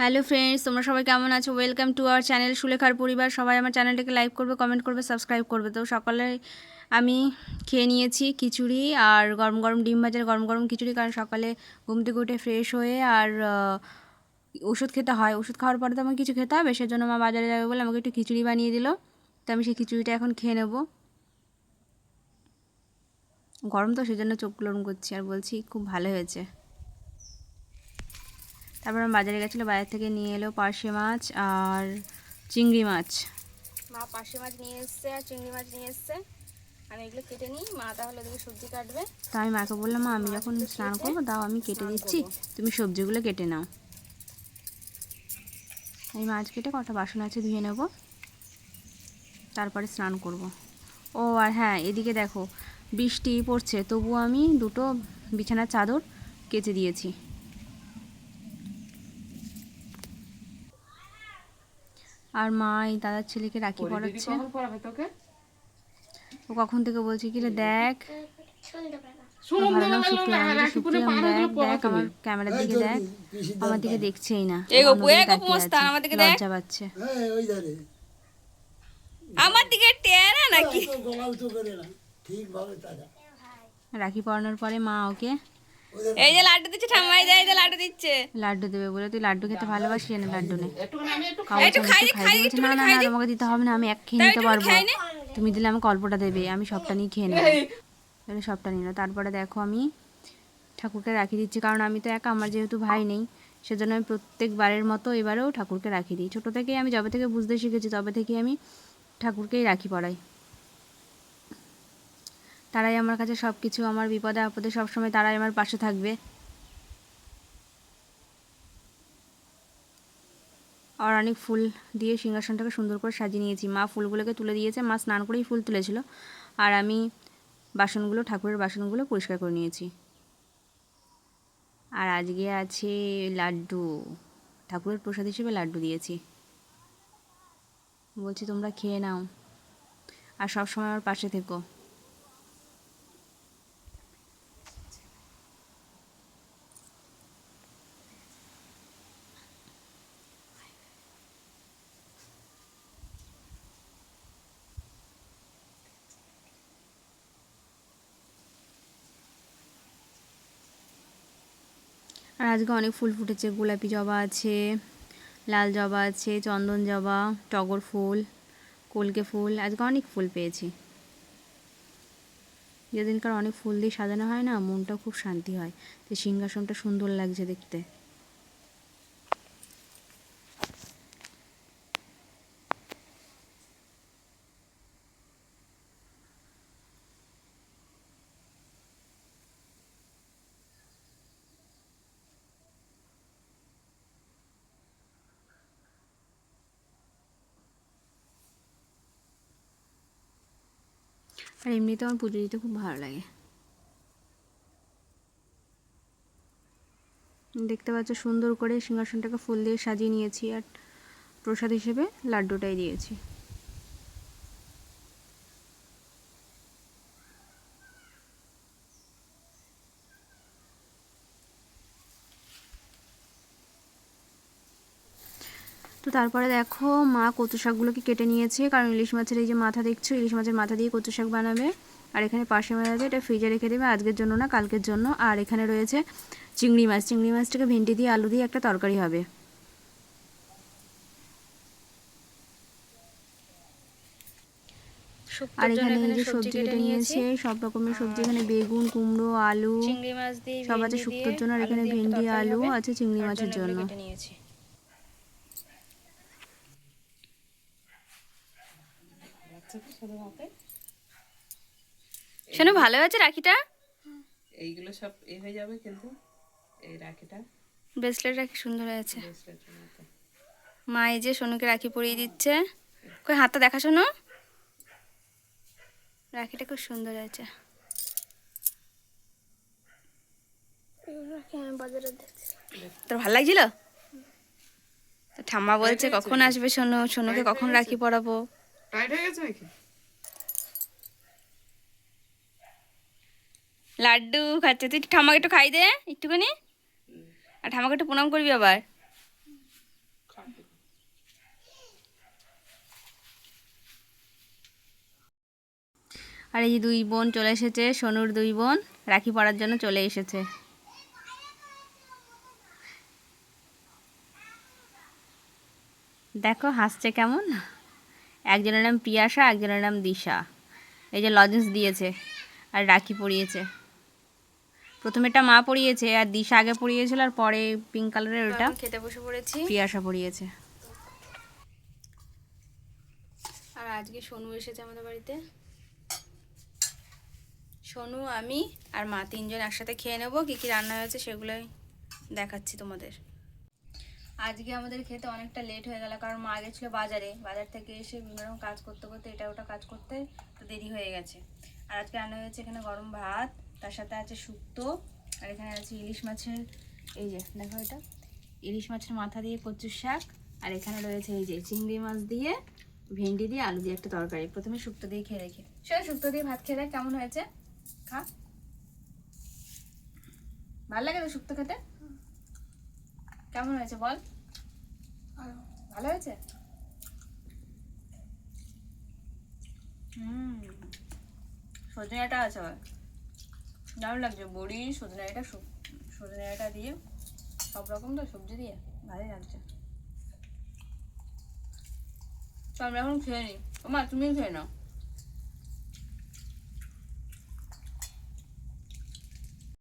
Hello friends, তোমরা সবাই কেমন আছো? ওয়েলকাম টু আওয়ার চ্যানেল সুলেখার পরিবার। সবাই আমার চ্যানেলটাকে লাইক করবে কমেন্ট করবে সাবস্ক্রাইব করবে। তো সকালে আমি খেয়ে নিয়েছি খিচুড়ি আর গরম গরম ডিম ভাজার গরম গরম খিচুড়ি, কারণ সকালে ঘুম থেকে উঠে ফ্রেশ হয়ে আর ওষুধ খেতে হয়। ওষুধ খাওয়ার পরে তো আমাকে কিছু খেতে হবে, সেজন্য মা বাজারে যাবে বলে আমাকে একটু খিচুড়ি বানিয়ে দিল। তো আমি সেই খিচুড়িটা এখন খেয়ে নেব। গরম তো, সেজন্য ওরম করছি, আর বলছি খুব ভালো হয়েছে। তারপর আমি বাজারে গেছিল বাজার থেকে নিয়ে এলো পার্শে মাছ আর চিংড়ি মাছ। মা পার্শে মাছ নিয়ে এসছে আর চিংড়ি মাছ নিয়ে এসছে। আমি এগুলো কেটে নিই মা তাহলে ওদিকে সবজি কাটবে। তা আমি মাকে বললাম মা আমি যখন স্নান করব তাও আমি কেটে দিচ্ছি তুমি সবজিগুলো কেটে নাও। আমি মাছ কেটে কটা বাসন আছে ধুয়ে নেব তারপরে স্নান করব। ও আর হ্যাঁ এদিকে দেখো বৃষ্টি পড়ছে তবুও আমি দুটো বিছানার চাদর কেচে দিয়েছি। আর মা এই দাদার ছেলেকে রাখি পড়াচ্ছে। ও কখন থেকে বলছে কি রে দেখ। ক্যামেরার দিকে দেখ। আমার দিকে দেখছেই না। লজ্জা পাচ্ছে হ্যাঁ আমার দিকে টেরা নাকি? করে রাখি পরানোর পরে মা ওকে এই যে লাড্ডু দিচ্ছে ঠাম্মাই লাড্ডু দিচ্ছে। লাড্ডু দেবে বলে তুই লাড্ডু খেতে ভালোবাসি না লাড্ডু নে। না না না তোমাকে দিতে হবে না আমি এক খেয়ে নিতে পারব। তুমি দিলে আমাকে অল্পটা দেবে আমি সবটা নিয়ে খেয়ে নেব। তাহলে সবটা নিল তারপরে দেখো আমি ঠাকুরকে রাখি দিচ্ছি কারণ আমি তো একা আমার যেহেতু ভাই নেই সেজন্য আমি প্রত্যেকবারের মতো এবারেও ঠাকুরকে রাখি দিই। ছোটো থেকেই আমি যবে থেকে বুঝতে শিখেছি তবে থেকেই আমি ঠাকুরকেই রাখি পড়াই। তারাই আমার কাছে সব কিছু আমার বিপদে আপদে সবসময় তারাই আমার পাশে থাকবে। অনেক ফুল দিয়ে সিংহাসনটাকে সুন্দর করে সাজিয়ে নিয়েছি। মা ফুলগুলোকে তুলে দিয়েছে, মা স্নান করেই ফুল তুলেছিল। আর আমি বাসনগুলো, ঠাকুরের বাসনগুলো পরিষ্কার করে নিয়েছি। আর আজকে আছে লাড্ডু। ঠাকুরের প্রসাদ হিসেবে লাড্ডু দিয়েছি। বলছি, তোমরা খেয়ে নাও। আর সব সময় আমার পাশে থেকো। আর আজকে অনেক ফুল ফুটেছে। গোলাপি জবা আছে, লাল জবা আছে, চন্দন জবা, টগর ফুল, কলকে ফুল, আজকে অনেক ফুল পেয়েছি। যেদিনকার অনেক ফুল দিয়ে সাজানো হয় না মনটা খুব শান্তি হয়। তো সিংহাসনটা সুন্দর লাগছে দেখতে। আর এমনিতে আমার পুজো দিতে খুব ভালো লাগে। দেখতে পাচ্ছ সুন্দর করে সিংহাসনটাকে ফুল দিয়ে সাজিয়ে নিয়েছি আর প্রসাদ হিসেবে লাড্ডুটাই দিয়েছি। তো তারপরে দেখো মা কচু শাকগুলোকে কেটে নিয়েছে। কারণ ইলিশ মাছের এই যে মাথা দেখছ ইলিশ মাছের মাথা দিয়ে কচু শাক বানাবে। আর এখানে পাশে মাছ এটা ফ্রিজে রেখে দেবে আজকের জন্য না কালকের জন্য। আর এখানে রয়েছে চিংড়ি মাছ। চিংড়ি মাছটাকে ভেন্ডি দিয়ে আলু দিয়ে একটা তরকারি হবে। আর এখানে এই যে সবজি কেটে নিয়েছে সব রকমের সবজি এখানে বেগুন কুমড়ো আলু সব আছে শুক্তোর জন্য। আর এখানে ভেন্ডি আলু আছে চিংড়ি মাছের জন্য শোনো ভালো আছে রাখিটা? এইগুলো সব এ হয়ে যাবে কিন্তু এই রাখিটা। ব্রেসলেট রাখি সুন্দর হয়েছে। মা এই যে সোনুকে রাখি পরিয়ে দিচ্ছে। কই হাতটা দেখা শোনো। রাখিটা খুব সুন্দর হয়েছে। তোর ভালো লাগছিল? তো ঠাম্মা বলছে কখন আসবে সোনু সোনুকে কখন রাখি পরাবো? টাইট হয়ে গেছে নাকি? লাড্ডু খাচ্ছে। তুই ঠাম্মাকে একটু খাই দে, একটুখানি। আর ঠাম্মাকে একটু প্রণাম করবি আবার। আর এই যে দুই বোন চলে এসেছে, সোনুর দুই বোন, রাখি পড়ার জন্য চলে এসেছে। দেখো, হাসছে কেমন? একজনের নাম পিয়াসা, একজনের নাম দিশা। এই যে লজেন্স দিয়েছে, আর রাখি পরিয়েছে প্রথমেটা মা পরিয়েছে আর দিশা আগে পরিয়েছিল আর পরে পিঙ্ক কালারের ওটা খেতে বসে পড়েছি। পিয়াসা পরিয়েছে। আর আজকে সোনু এসেছে আমাদের বাড়িতে। সোনু আমি আর মা তিনজন একসাথে খেয়ে নেব কী কী রান্না হয়েছে সেগুলোই দেখাচ্ছি তোমাদের। আজকে আমাদের খেতে অনেকটা লেট হয়ে গেল কারণ মা গেছিল বাজারে। বাজার থেকে এসে বিভিন্ন রকম কাজ করতে করতে এটা ওটা কাজ করতে তো দেরি হয়ে গেছে। আর আজকে রান্না হয়েছে এখানে গরম ভাত তার সাথে আছে শুক্তো, আর এখানে আছে ইলিশ মাছের, এই যে দেখো এটা, ইলিশ মাছের মাথা দিয়ে কচুর শাক, আর এখানে রয়েছে এই যে চিংড়ি মাছ দিয়ে ভেন্ডি দিয়ে আলু দিয়ে একটা তরকারি। প্রথমে শুক্তো দিয়ে খেয়ে দেখি। সেটা শুক্তো দিয়ে ভাত খেয়ে দেখ কেমন হয়েছে? খা। ভালো লাগে তো শুক্তো খেতে? কেমন হয়েছে বল? ভালো হয়েছে? হুম সজনেটা আছে আবার। দারুণ লাগছে, বড়ি, সজনে এটা সজনে এটা দিয়ে, সব রকম তো সবজি দিয়ে, ভালোই লাগছে। তো আমরা এখন খেয়ে নিই ও মা তুমিও খেয়ে নাও।